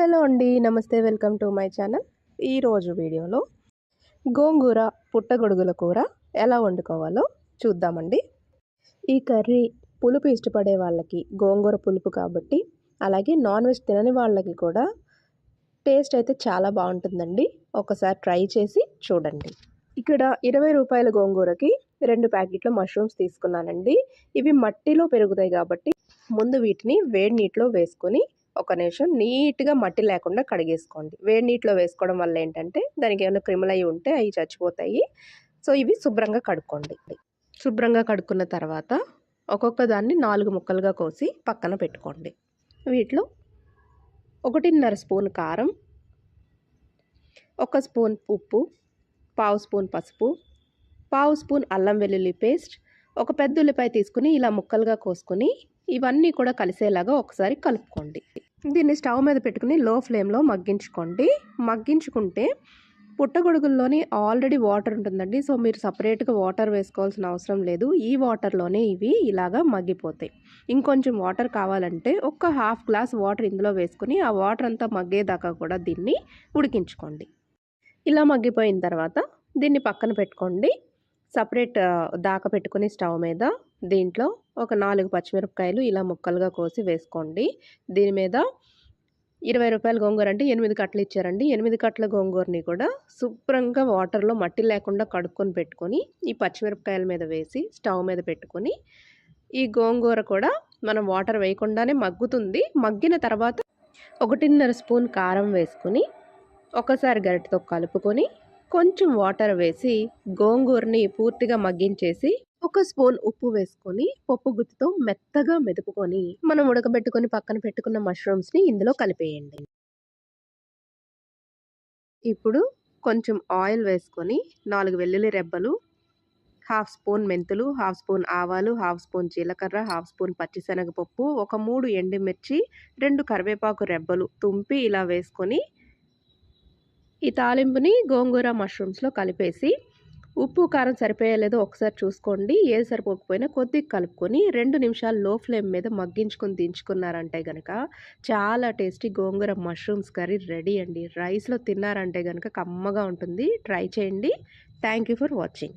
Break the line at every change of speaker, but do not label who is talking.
Hello అండి నమస్తే welcome to my channel. ఈరోజు వీడియోలో గోంగూర పుట్టగొడుగుల కూర ఎలా వండుకోవాలో చూద్దామండి. ఈ కర్రీ పులుపు ఇష్టపడే వాళ్ళకి గోంగూర పులుపు కాబట్టి అలాగే నాన్ వెజ్ తినని వాళ్ళకి కూడా టేస్ట్ అయితే చాలా బాగుంటుందండి. ఒకసారి ట్రై చేసి చూడండి. ఇక్కడ ఇరవై రూపాయల గోంగూరకి రెండు ప్యాకెట్ల మష్రూమ్స్ తీసుకున్నానండి. ఇవి మట్టిలో పెరుగుతాయి కాబట్టి ముందు వీటిని వేడి నీటిలో వేసుకొని ఒక నిమిషం నీట్గా మట్టి లేకుండా కడిగేసుకోండి. వేడి నీటిలో వేసుకోవడం వల్ల ఏంటంటే దానికి ఏమైనా క్రిములు అయి ఉంటే అవి చచ్చిపోతాయి. సో ఇవి శుభ్రంగా కడుక్కోండి. శుభ్రంగా కడుక్కున్న తర్వాత ఒక్కొక్క దాన్ని నాలుగు ముక్కలుగా కోసి పక్కన పెట్టుకోండి. వీటిలో ఒకటిన్నర స్పూన్ కారం ఒక స్పూన్ ఉప్పు పావు స్పూన్ పసుపు పావు స్పూన్ అల్లం వెల్లుల్లి పేస్ట్ ఒక పెద్ద ఉల్లిపాయ తీసుకుని ఇలా ముక్కలుగా కోసుకొని ఇవన్నీ కూడా కలిసేలాగా ఒకసారి కలుపుకోండి. దీన్ని స్టవ్ మీద పెట్టుకుని లో ఫ్లేమ్లో మగ్గించుకోండి. మగ్గించుకుంటే పుట్టగొడుగుల్లోని ఆల్రెడీ వాటర్ ఉంటుందండి. సో మీరు సపరేట్గా వాటర్ వేసుకోవాల్సిన అవసరం లేదు. ఈ వాటర్లోనే ఇవి ఇలాగా మగ్గిపోతాయి. ఇంకొంచెం వాటర్ కావాలంటే ఒక్క హాఫ్ గ్లాస్ వాటర్ ఇందులో వేసుకుని ఆ వాటర్ అంతా మగ్గేదాకా కూడా దీన్ని ఉడికించుకోండి. ఇలా మగ్గిపోయిన తర్వాత దీన్ని పక్కన పెట్టుకోండి. సపరేట్ దాకా పెట్టుకుని స్టవ్ మీద దీంట్లో ఒక నాలుగు పచ్చిమిరపకాయలు ఇలా ముక్కలుగా కోసి వేసుకోండి. దీని మీద ఇరవై రూపాయల గోంగూర అంటే ఎనిమిది కట్టలు ఇచ్చారండి. ఎనిమిది కట్టల గోంగూరని కూడా శుభ్రంగా వాటర్లో మట్టి లేకుండా కడుక్కొని పెట్టుకొని ఈ పచ్చిమిరపకాయల మీద వేసి స్టవ్ మీద పెట్టుకొని ఈ గోంగూర కూడా మనం వాటర్ వేయకుండానే మగ్గుతుంది. మగ్గిన తర్వాత ఒకటిన్నర స్పూన్ కారం వేసుకుని ఒకసారి గరిటతో కలుపుకొని కొంచెం వాటర్ వేసి గోంగూరని పూర్తిగా మగ్గించేసి ఒక స్పూన్ ఉప్పు వేసుకొని పప్పు గుత్తితో మెత్తగా మెదుపుకొని మనం ఉడకబెట్టుకొని పక్కన పెట్టుకున్న మష్రూమ్స్ని ఇందులో కలిపేయండి. ఇప్పుడు కొంచెం ఆయిల్ వేసుకొని నాలుగు వెల్లుల్లి రెబ్బలు హాఫ్ స్పూన్ మెంతులు హాఫ్ స్పూన్ ఆవాలు హాఫ్ స్పూన్ జీలకర్ర హాఫ్ స్పూన్ పచ్చిశనగపప్పు ఒక మూడు ఎండుమిర్చి రెండు కరివేపాకు రెబ్బలు తుంపి ఇలా వేసుకొని ఈ తాలింపుని గోంగూర మష్రూమ్స్లో కలిపేసి ఉప్పు కారం సరిపోయలేదో ఒకసారి చూసుకోండి. ఏది సరిపోకపోయినా కొద్దిగా కలుపుకొని రెండు నిమిషాలు లో ఫ్లేమ్ మీద మగ్గించుకొని దించుకున్నారంటే కనుక చాలా tasty gongura mushrooms curry ready అండి. రైస్లో తిన్నారంటే కనుక కమ్మగా ఉంటుంది. ట్రై చేయండి. Thank for watching.